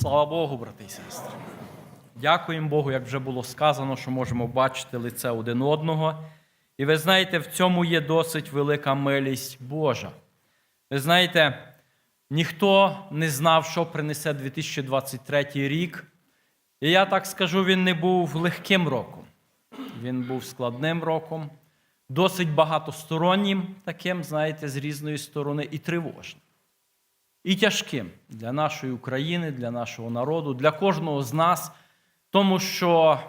Слава Богу, брати і сестри. Дякуємо Богу, як вже було сказано, що можемо бачити лице один одного. І ви знаєте, в цьому є досить велика милість Божа. Ви знаєте, ніхто не знав, що принесе 2023 рік. І я так скажу, він не був легким роком. Він був складним роком, досить багатостороннім, таким, знаєте, з різної сторони, і тривожним. І тяжким для нашої України, для нашого народу, для кожного з нас, тому що,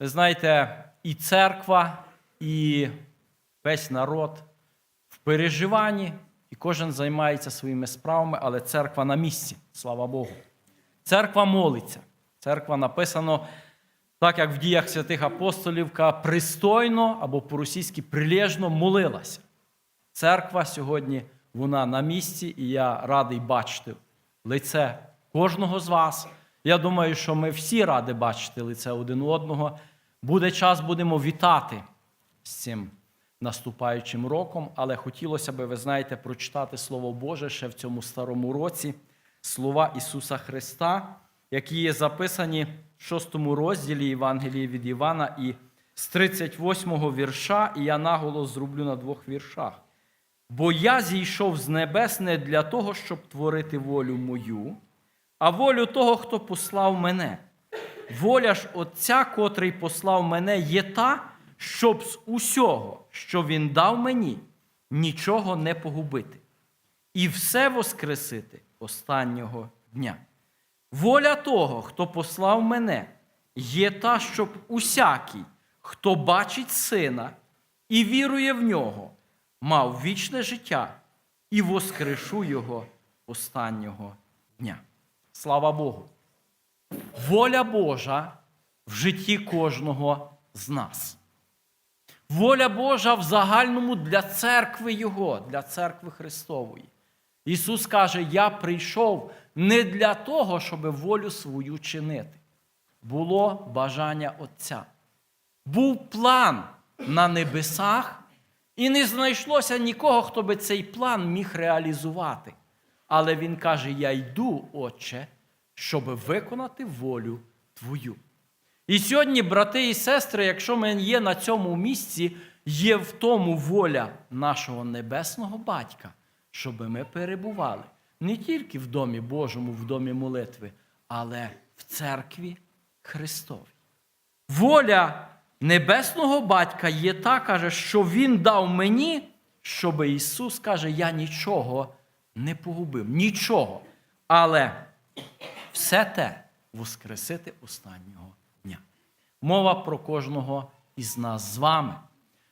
ви знаєте, і церква, і весь народ в переживанні, і кожен займається своїми справами, але церква на місці, слава Богу. Церква молиться. Церква написано, так як в діях святих апостолів, яка пристойно або по-російськи прилежно молилася. Церква сьогодні вона на місці, і я радий бачити лице кожного з вас. Я думаю, що ми всі раді бачити лице один одного. Буде час, будемо вітати з цим наступаючим роком, але хотілося б, ви знаєте, прочитати Слово Боже ще в цьому старому році, слова Ісуса Христа, які є записані в 6 розділі Євангелії від Івана, і з 38 вірша, і я наголос зроблю на двох віршах. Бо я зійшов з небес не для того, щоб творити волю мою, а волю того, хто послав мене. Воля ж Отця, котрий послав мене, є та, щоб з усього, що Він дав мені, нічого не погубити, і все воскресити останнього дня. Воля того, хто послав мене, є та, щоб усякий, хто бачить сина і вірує в нього, мав вічне життя і воскрешу його останнього дня. Слава Богу! Воля Божа в житті кожного з нас. Воля Божа в загальному для церкви Його, для церкви Христової. Ісус каже: Я прийшов не для того, щоб волю свою чинити. Було бажання Отця. Був план на небесах, і не знайшлося нікого, хто би цей план міг реалізувати. Але Він каже: Я йду, Отче, щоб виконати волю Твою. І сьогодні, брати і сестри, якщо ми є на цьому місці, є в тому воля нашого небесного батька, щоб ми перебували не тільки в домі Божому, в домі молитви, але в церкві Христовій. Воля небесного батька є та, каже, що Він дав мені, щоб Ісус каже, я нічого не погубив, нічого. Але все те воскресити останнього дня. Мова про кожного із нас з вами.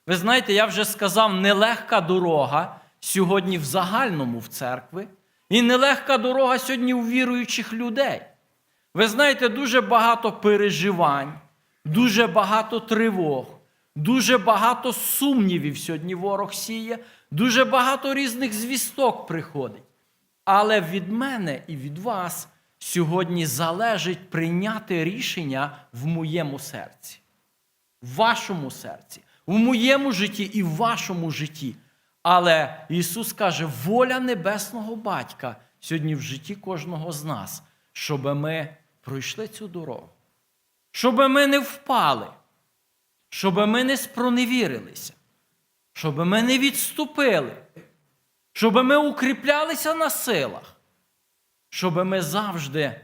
Ви знаєте, я вже сказав, нелегка дорога сьогодні в загальному в церкві, і нелегка дорога сьогодні у віруючих людей. Ви знаєте, дуже багато переживань, дуже багато тривог, дуже багато сумнівів сьогодні ворог сіє, дуже багато різних звісток приходить. Але від мене і від вас сьогодні залежить прийняти рішення в моєму серці, в вашому серці, в моєму житті і в вашому житті. Але Ісус каже, воля Небесного Батька сьогодні в житті кожного з нас, щоб ми пройшли цю дорогу, щоб ми не впали, щоб ми не спроневірилися, щоб ми не відступили, щоб ми укріплялися на силах, щоб ми завжди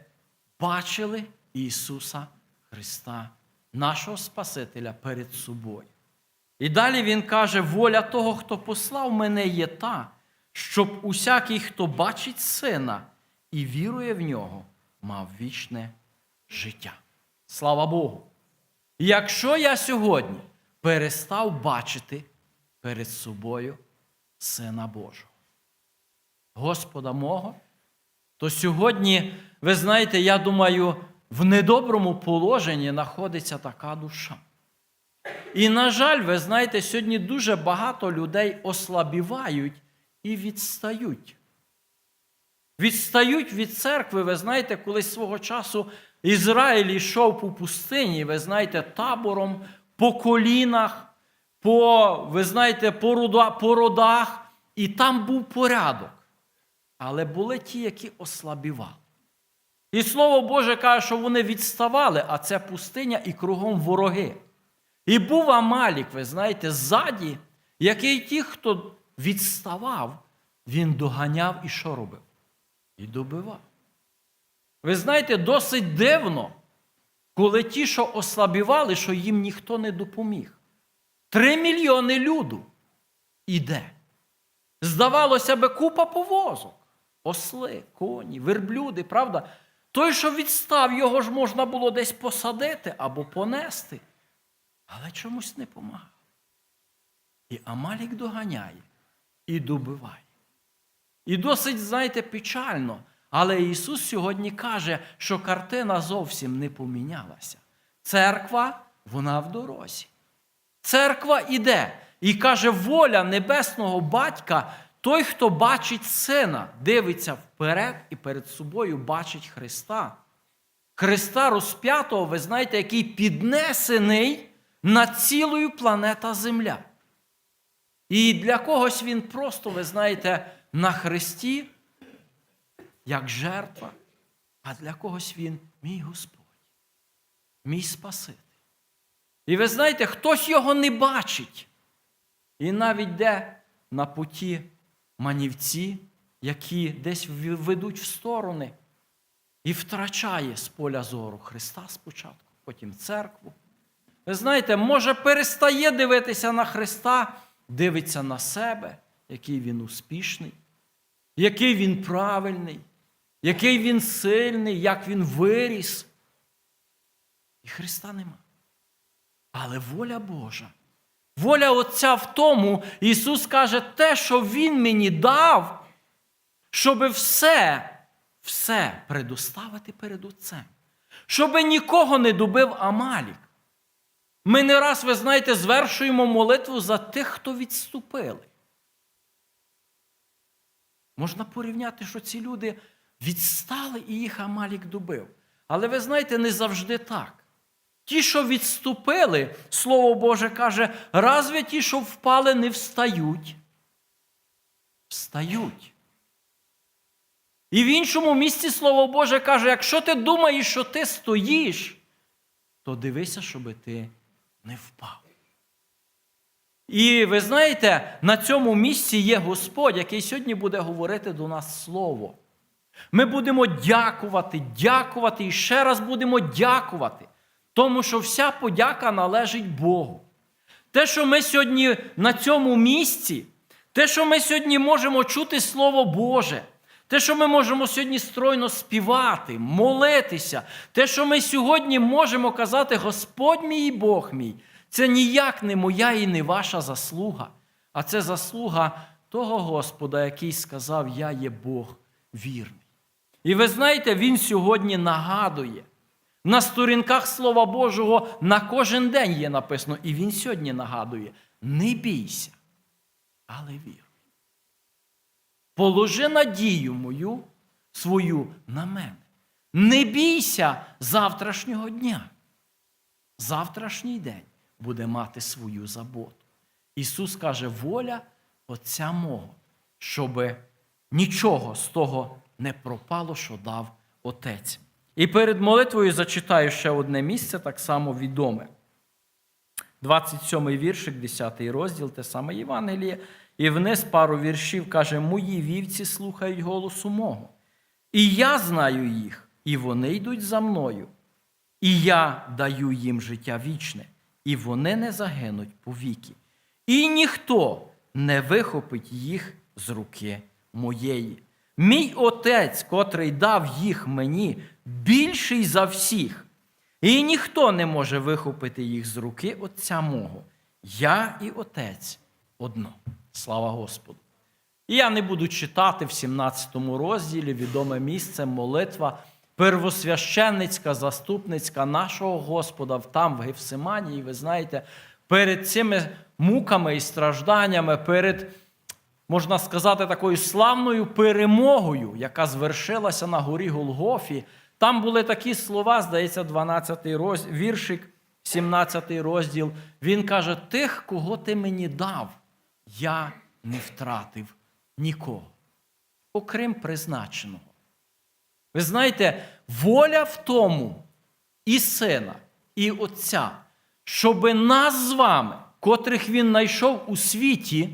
бачили Ісуса Христа, нашого Спасителя перед собою. І далі Він каже: воля того, хто послав мене, є та, щоб усякий, хто бачить сина і вірує в нього, мав вічне життя. Слава Богу! Якщо я сьогодні перестав бачити перед собою Сина Божого, Господа мого, то сьогодні, ви знаєте, я думаю, в недоброму положенні знаходиться така душа. І, на жаль, ви знаєте, сьогодні дуже багато людей ослабівають і відстають. Відстають від церкви, ви знаєте, колись свого часу Ізраїль йшов по пустині, ви знаєте, табором, по колінах, по, ви знаєте, по, рода, по родах, і там був порядок. Але були ті, які ослабівали. І Слово Боже каже, що вони відставали, а це пустиня і кругом вороги. І був Амалік, ви знаєте, ззаді, який ті, хто відставав, він доганяв і що робив? І добивав. Ви знаєте, досить дивно, коли ті, що ослабівали, що їм ніхто не допоміг. Три мільйони люду іде. Здавалося би, купа повозок. Осли, коні, верблюди, правда? Той, що відстав, його ж можна було десь посадити або понести, але чомусь не помагав. І Амалік доганяє і добиває. І досить, знаєте, печально. Але Ісус сьогодні каже, що картина зовсім не помінялася. Церква, вона в дорозі. Церква іде і каже, воля небесного батька, той, хто бачить сина, дивиться вперед і перед собою бачить Христа. Христа розп'ятого, ви знаєте, який піднесений над цілою планета Земля. І для когось він просто, ви знаєте, на Христі, як жертва, а для когось він мій Господь, мій Спаситель. І ви знаєте, хтось його не бачить. І навіть де на путі манівці, які десь ведуть в сторони, і втрачає з поля зору Христа спочатку, потім церкву. Ви знаєте, може перестає дивитися на Христа, дивиться на себе, який він успішний, який він правильний, який він сильний, як він виріс. І Христа нема. Але воля Божа. Воля Отця в тому, Ісус каже, те, що Він мені дав, щоб все, все предоставити перед Отцем. Щоб нікого не добив Амалік. Ми не раз, ви знаєте, звершуємо молитву за тих, хто відступили. Можна порівняти, що ці люди відстали і їх Амалік добив. Але ви знаєте, не завжди так. Ті, що відступили, Слово Боже каже, разве ті, що впали, не встають? Встають. І в іншому місці Слово Боже каже, якщо ти думаєш, що ти стоїш, то дивися, щоб ти не впав. І ви знаєте, на цьому місці є Господь, який сьогодні буде говорити до нас Слово. Ми будемо дякувати, дякувати і ще раз будемо дякувати. Тому що вся подяка належить Богу. Те, що ми сьогодні на цьому місці, те, що ми сьогодні можемо чути Слово Боже, те, що ми можемо сьогодні стройно співати, молитися, те, що ми сьогодні можемо казати, Господь мій і Бог мій, це ніяк не моя і не ваша заслуга, а це заслуга того Господа, який сказав, Я є Бог вірний. І ви знаєте, Він сьогодні нагадує. На сторінках Слова Божого на кожен день є написано, і він сьогодні нагадує: не бійся, але віруй. Положи надію мою свою на мене. Не бійся завтрашнього дня. Завтрашній день буде мати свою заботу. Ісус каже, воля Отця мого, щоб нічого з того не пропало, що дав Отець. І перед молитвою зачитаю ще одне місце, так само відоме. 27 віршик, 10 й розділ, те саме Євангеліє. І вниз пару віршів каже: Мої вівці слухають голосу мого. І я знаю їх, і вони йдуть за мною. І я даю їм життя вічне, і вони не загинуть повіки. І ніхто не вихопить їх з руки моєї. Мій отець, котрий дав їх мені, більший за всіх, і ніхто не може вихопити їх з руки Отця мого. Я і Отець одно. Слава Господу! І я не буду читати в 17 розділі відоме місце, молитва первосвященницька, заступницька нашого Господа там, в Гефсиманії, ви знаєте, перед цими муками і стражданнями, перед можна сказати, такою славною перемогою, яка звершилася на горі Голгофі. Там були такі слова, здається, 12 розділ, віршик, 17 розділ. Він каже: Тих, кого ти мені дав, я не втратив нікого, окрім призначеного. Ви знаєте, воля в тому і сина, і Отця, щоб нас з вами, котрих він знайшов у світі,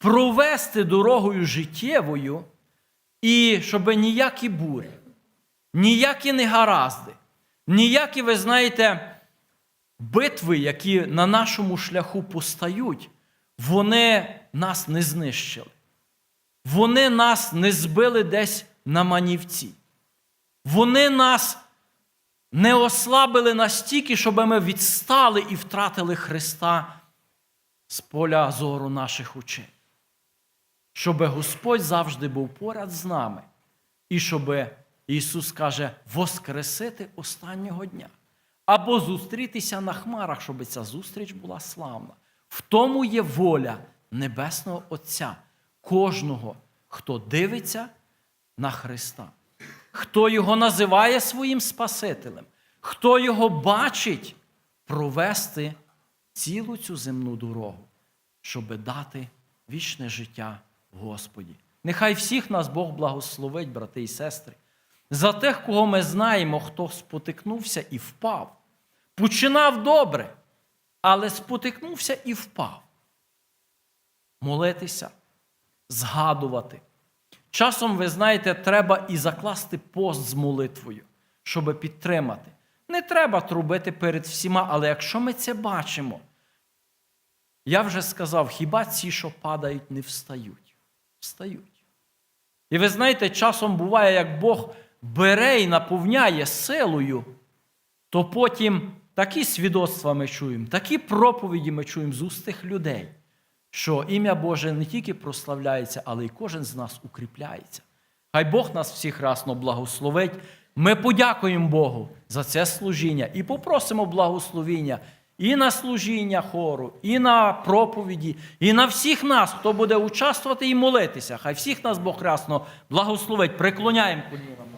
провести дорогою життєвою, і щоб ніякі бурі, ніякі негаразди, ніякі, ви знаєте, битви, які на нашому шляху постають, вони нас не знищили. Вони нас не збили десь на манівці. Вони нас не ослабили настільки, щоб ми відстали і втратили Христа з поля зору наших очей. Щоб Господь завжди був поряд з нами. І щоб Ісус каже, воскресити останнього дня. Або зустрітися на хмарах, щоб ця зустріч була славна. В тому є воля Небесного Отця, кожного, хто дивиться на Христа, хто його називає своїм Спасителем, хто його бачить провести цілу цю земну дорогу, щоб дати вічне життя Господі. Нехай всіх нас Бог благословить, брати і сестри, за тих, кого ми знаємо, хто спотикнувся і впав. Починав добре, але спотикнувся і впав. Молитися, згадувати. Часом, ви знаєте, треба і закласти пост з молитвою, щоб підтримати. Не треба трубити перед всіма, але якщо ми це бачимо, я вже сказав, хіба ці, що падають, не встають? Встають. І ви знаєте, часом буває, як Бог бере і наповняє силою, то потім такі свідоцтва ми чуємо, такі проповіді ми чуємо з уст тих людей, що ім'я Боже не тільки прославляється, але й кожен з нас укріпляється. Хай Бог нас всіх расно благословить. Ми подякуємо Богу за це служіння і попросимо благословіння і на служіння хору, і на проповіді, і на всіх нас, хто буде участвувати і молитися. Хай всіх нас Бог красно благословить. Преклоняємо коліна.